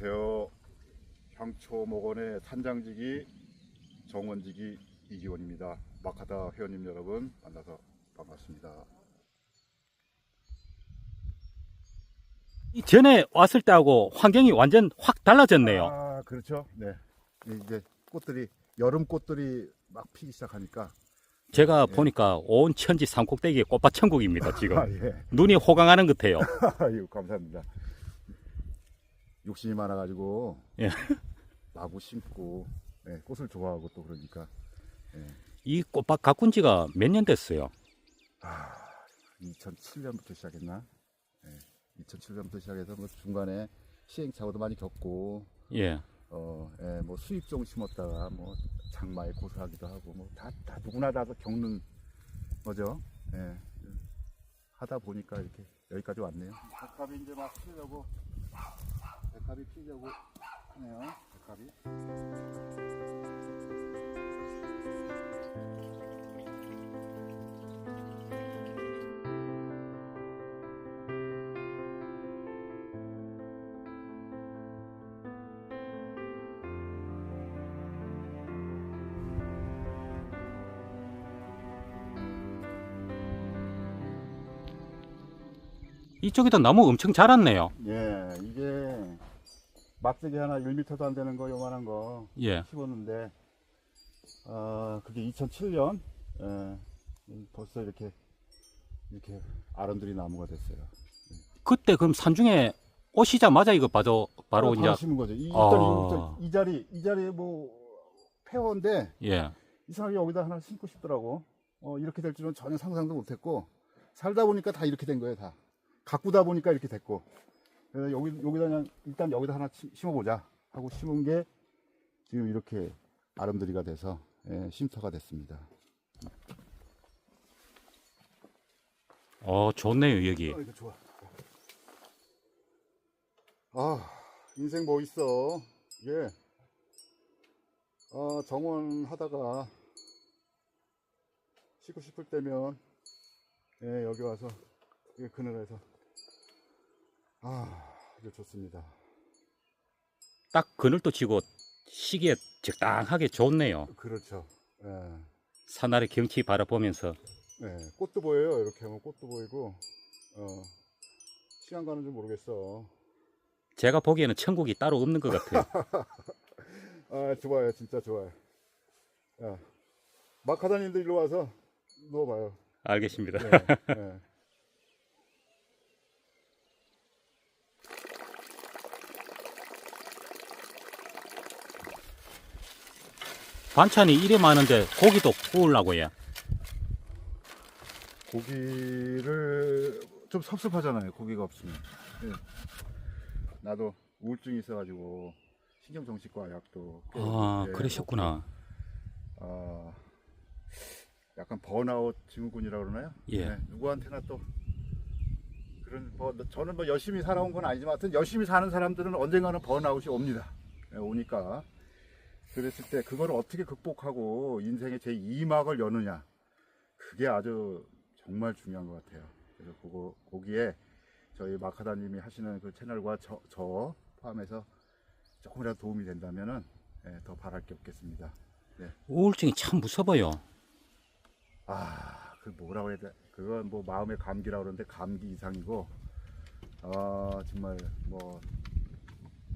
안녕하세요. 향초 목원의 산장지기 정원지기 이기원입니다. 마카다 회원님 여러분 만나서 반갑습니다. 이 전에 왔을 때하고 환경이 완전 확 달라졌네요. 아 그렇죠. 네 이제 꽃들이 여름 꽃들이 막 피기 시작하니까 제가 보니까 온 천지 산꼭대기에 꽃밭 천국입니다, 지금. 아 예. 눈이 호강하는 것 같아요. 아유 감사합니다. 욕심이 많아가지고 예. 마구 심고 네, 꽃을 좋아하고 또 그러니까 이 꽃밭 가꾼 지가 몇 년 됐어요? 아, 2007년부터 시작했나? 네, 2007년부터 시작해서 뭐 중간에 시행착오도 많이 겪고, 예. 어, 예, 뭐 수입종 심었다가 뭐 장마에 고소하기도 하고, 뭐 다, 다 누구나 다 겪는 거죠. 예. 하다 보니까 이렇게 여기까지 왔네요. 백합이 이제 막 피려고, 백합이 피려고 하네요. 백합이. 이쪽에도 나무 엄청 자랐네요. 예, 막대기 하나 1m도 안 되는 거 요만한 거 예. 심었는데 어, 그게 2007년 예, 벌써 이렇게 이렇게 아름드리 나무가 됐어요. 그때 그럼 산중에 오시자마자 이거 봐도 바로 어, 이제 심은 거죠. 이, 아. 일단 이, 이 자리 이 자리에 뭐 폐허인데 예. 이상하게 여기다 하나 심고 싶더라고. 어, 이렇게 될 줄은 전혀 상상도 못했고 살다 보니까 다 이렇게 된 거예요 다. 가꾸다 보니까 이렇게 됐고 그래서 여기 여기다 그냥 일단 여기다 하나 치- 심어보자 하고 심은 게 지금 이렇게 아름드리가 돼서 예, 쉼터가 됐습니다. 어, 좋네요, 여기. 어, 이거 좋아. 아, 인생 뭐 있어. 이게, 어, 정원 하다가 쉬고 싶을 때면, 예, 여기 와서, 이 그늘에서, 아, 이거 좋습니다. 딱 그늘도 치고 시기에 적당하게 좋네요. 그렇죠. 예, 산 아래 경치 바라보면서 예, 꽃도 보여요. 이렇게 하면 꽃도 보이고, 어, 시간 가는 줄 모르겠어. 제가 보기에는 천국이 따로 없는 것 같아요. 아 좋아요 진짜 좋아요 야 마카다님도 일로 와서 누워봐요 알겠습니다. 예, 예. 반찬이 이래 많은데 고기도 구우려고요. 고기를 좀 섭섭하잖아요 고기가 없으면 예. 나도 우울증이 있어가지고 신경정신과 약도 꽤, 아, 예, 그러셨구나. 아, 약간 번아웃 증후군이라고 그러나요? 예. 네, 누구한테나 또 그런 뭐 저는 뭐 열심히 살아온 건 아니지만 하여튼 열심히 사는 사람들은 언젠가는 번아웃이 옵니다. 예, 오니까 그랬을 때 그걸 어떻게 극복하고 인생의 제 2막을 여느냐 그게 아주 정말 중요한 것 같아요. 그래서 그거 거기에 저희 마카다님이 하시는 그 채널과 저, 저 포함해서 조금이라도 도움이 된다면은 예, 더 바랄 게 없겠습니다. 우울증이 참 무서워요. 아, 그 뭐라고 해야 돼? 그건 뭐 마음의 감기라고 그러는데 감기 이상이고, 아 정말 뭐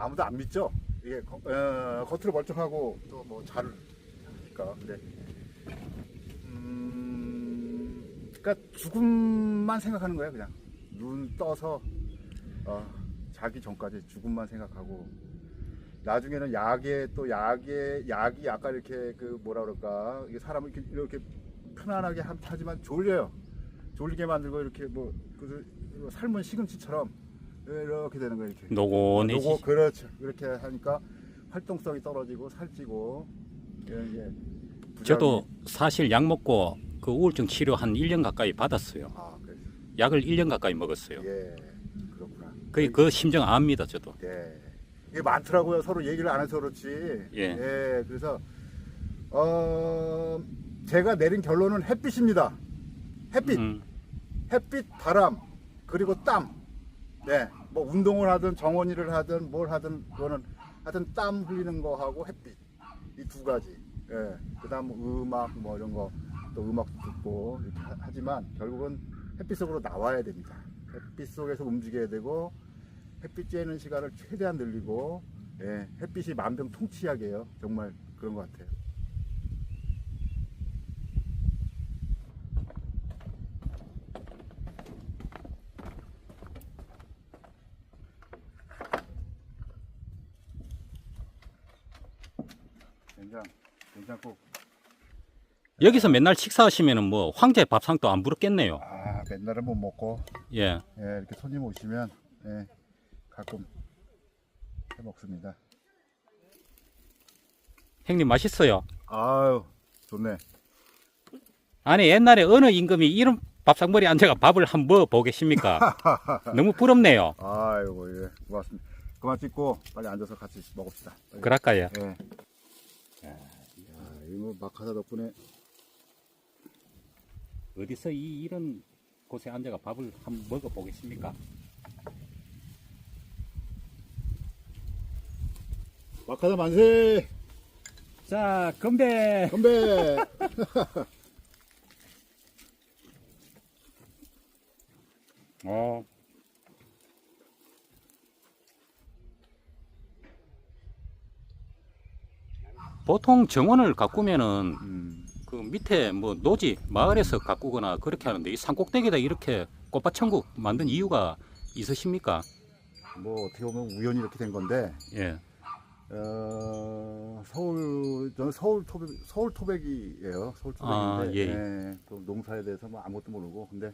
아무도 안 믿죠. 이게 거- 어, 겉으로 멀쩡하고 또 뭐 잘 하니까 근데 음, 그러니까 죽음만 생각하는 거예요, 그냥 눈 떠서 어, 자기 전까지 죽음만 생각하고. 나중에는 약에 또 약에 약이 약간 이렇게 그 뭐라 그럴까 이게 사람을 이렇게, 이렇게 편안하게 함- 하지만 졸려요. 졸리게 만들고 이렇게 뭐 그, 삶은 시금치처럼 이렇게 되는 거예요. 이렇게. 노곤해지. 요거 그렇죠. 그렇게 하니까 활동성이 떨어지고 살찌고 이런 게 부작용이- 저도 사실 약 먹고 그 우울증 치료 한 1년 가까이 받았어요. 아 그래 약을 1년 가까이 먹었어요. 예 그렇구나. 그, 그 심정 압니다, 저도. 예. 이게 많더라고요. 서로 얘기를 안 해서 그렇지. 예. 그래서 어 제가 내린 결론은 햇빛입니다. 햇빛. 음, 햇빛, 바람, 그리고 땀. 네. 뭐 운동을 하든 정원일을 하든 뭘 하든 그거는 하여튼 땀 흘리는 거 하고 햇빛 이 두 가지. 예. 그 다음 뭐 음악 뭐 이런 거 또 음악 듣고 이렇게 하- 하지만 결국은 햇빛 속으로 나와야 됩니다. 햇빛 속에서 움직여야 되고 햇빛 쬐는 시간을 최대한 늘리고 예, 햇빛이 만병통치약이에요. 정말 그런 것 같아요. 된장, 된장국. 여기서 맨날 식사하시면은 뭐 황제 밥상도 안 부럽겠네요. 아, 맨날은 못 먹고 예. 예, 이렇게 손님 오시면 예, 가끔 해 먹습니다. 형님 맛있어요. 아유, 좋네. 아니 옛날에 어느 임금이 이런 밥상머리 앉아가 밥을 한번 보겠습니까? 너무 부럽네요. 아이고, 예, 고맙습니다. 그만 찍고 빨리 앉아서 같이 먹읍시다. 빨리. 그럴까요? 예. 야, 이거 마카사 덕분에 어디서 이 이런 곳에 앉아가 밥을 한번 먹어 보겠습니까? 마카사 만세! 자, 건배. 건배! 어. 보통 정원을 가꾸면은 음, 그 밑에 뭐 노지 마을에서 가꾸거나 그렇게 하는데 이 산꼭대기에다 이렇게 꽃밭 천국 만든 이유가 있으십니까? 뭐 어떻게 보면 우연히 이렇게 된 건데 예. 어, 서울 저는 서울 토백 서울 토백이에요. 서울 아, 토백인데 예, 예, 또 농사에 대해서 뭐 아무것도 모르고 근데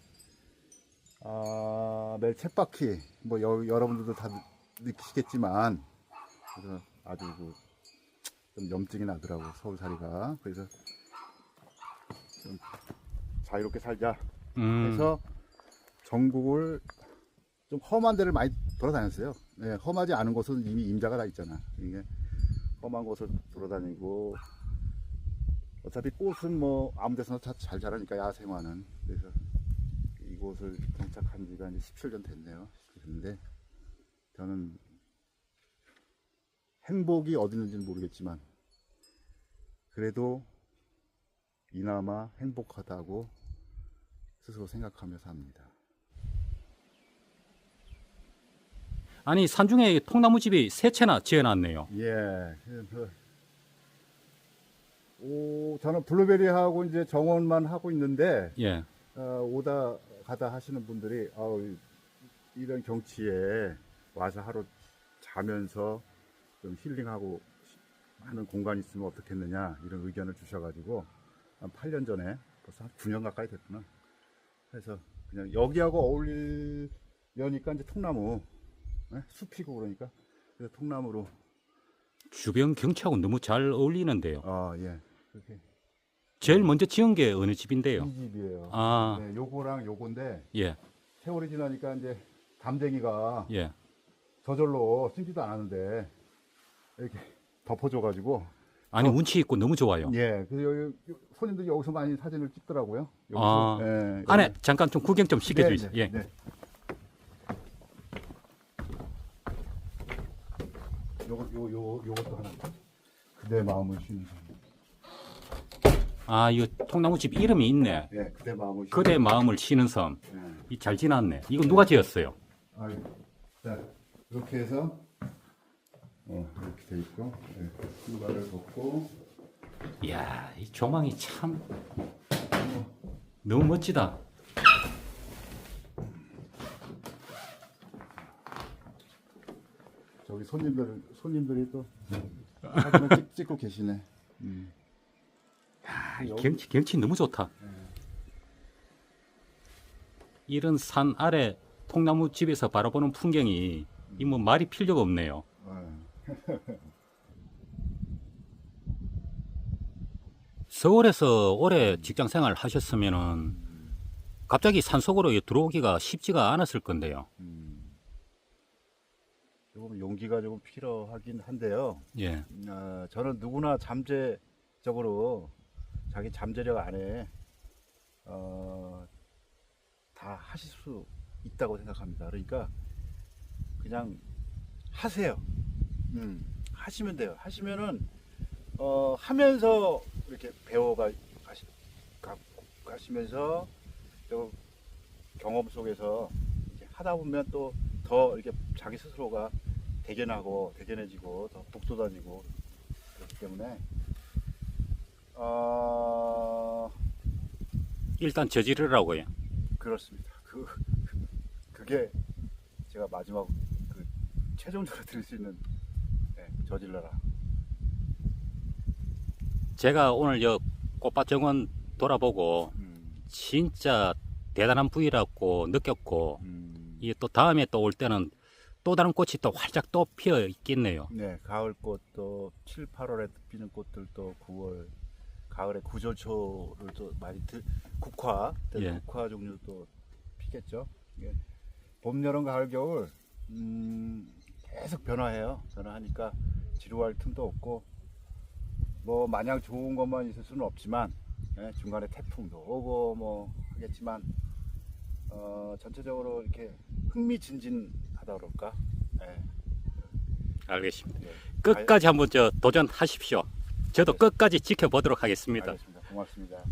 아, 매일 쳇바퀴 뭐 여, 여러분들도 다 느- 느끼시겠지만 그래서 아주 그, 좀 염증이 나더라고 서울살이가 그래서 좀 자유롭게 살자 음. 해서 전국을 좀 험한 데를 많이 돌아다녔어요. 네, 험하지 않은 곳은 이미 임자가 다 있잖아. 이게 험한 곳을 돌아다니고 어차피 꽃은 뭐 아무 데서나 다 잘 자라니까 야생화는 그래서 이곳을 정착한 지가 이제 17년 됐네요. 그런데 저는 행복이 어디 있는지는 모르겠지만 그래도 이나마 행복하다고 스스로 생각하며 삽니다. 아니 산중에 통나무 집이 세 채나 지어놨네요. 예. 그래서 오, 저는 블루베리하고 이제 정원만 하고 있는데 예. 어, 오다 가다 하시는 분들이 아우, 이런 경치에 와서 하루 자면서 좀 힐링하고 하는 공간이 있으면 어떻겠느냐 이런 의견을 주셔가지고 한 8년 전에 벌써 한 9년 가까이 됐구나. 그래서 그냥 여기하고 어울리려니까 이제 통나무 예? 숲이고 그러니까 그래서 통나무로 주변 경치하고 너무 잘 어울리는데요. 아 예. 그렇게 제일 먼저 지은 게 어느 집인데요? 이 집이에요. 아, 네, 요거랑 요건데 예, 세월이 지나니까 이제 담쟁이가 예. 저절로 심지도 않았는데 이렇게 덮어줘가지고 아니 어. 운치 있고 너무 좋아요. 예, 그 여기 손님들이 여기서 많이 사진을 찍더라고요. 아, 예, 안에 여기. 잠깐 좀 구경 좀 시켜주시죠. 네, 예. 네, 네. 요거 요, 요, 요것도 하나. 그대 마음을 쉬는 섬. 아, 이 통나무 집 이름이 있네. 예, 그대 마음을 쉬는 그대 마음을 쉬는 섬. 예. 이 잘 지났네. 이거 누가 지었어요? 아, 자, 이렇게 해서 어, 이렇게 돼 있고 예, 신발을 벗고 이야, 이 조망이 참 너무 멋지다. 저기 손님들 손님들이 또 사진을 찍, 찍고 계시네. 음. 아, 이 경치 경치 너무 좋다. 이런 산 아래 통나무 집에서 바라보는 풍경이 이 뭐 말이 필요가 없네요. 아, 서울에서 오래 직장 생활 하셨으면은 갑자기 산속으로 들어오기가 쉽지가 않았을 건데요. 음. 조금 용기가 조금 필요하긴 한데요. 예. 아, 저는 누구나 잠재적으로 자기 잠재력 안에 어, 다 하실 수 있다고 생각합니다. 그러니까 그냥 하세요. 음, 하시면 돼요. 하시면은 어, 하면서 이렇게 배워가 가시, 가, 가시면서 또 경험 속에서 하다 보면 또 더 이렇게 자기 스스로가 대견하고 대견해지고 더 북돋아지고 그렇기 때문에 어, 일단 저지르라고요. 그렇습니다. 그 그게 제가 마지막 그 최종적으로 들을 수 있는 네, 저질러라. 제가 오늘 여 꽃밭 정원 돌아보고 음, 진짜 대단한 부위라고 느꼈고 음, 이또 다음에 또 올 때는 또 다른 꽃이 또 활짝 또 피어 있겠네요. 네, 가을 꽃도 7, 8월에 피는 꽃들도 9월 가을에 구절초를 또 많이 드, 국화, 때 예. 국화 종류도 피겠죠. 이게 봄, 여름, 가을, 겨울 음, 계속 변화해요. 변화하니까 지루할 틈도 없고 뭐 마냥 좋은 것만 있을 수는 없지만 예, 중간에 태풍도 오고 뭐 하겠지만 어, 전체적으로 이렇게 흥미진진하다 그럴까? 예, 알겠습니다. 예. 끝까지 한번 저 도전하십시오. 저도 끝까지 지켜보도록 하겠습니다. 알겠습니다. 고맙습니다.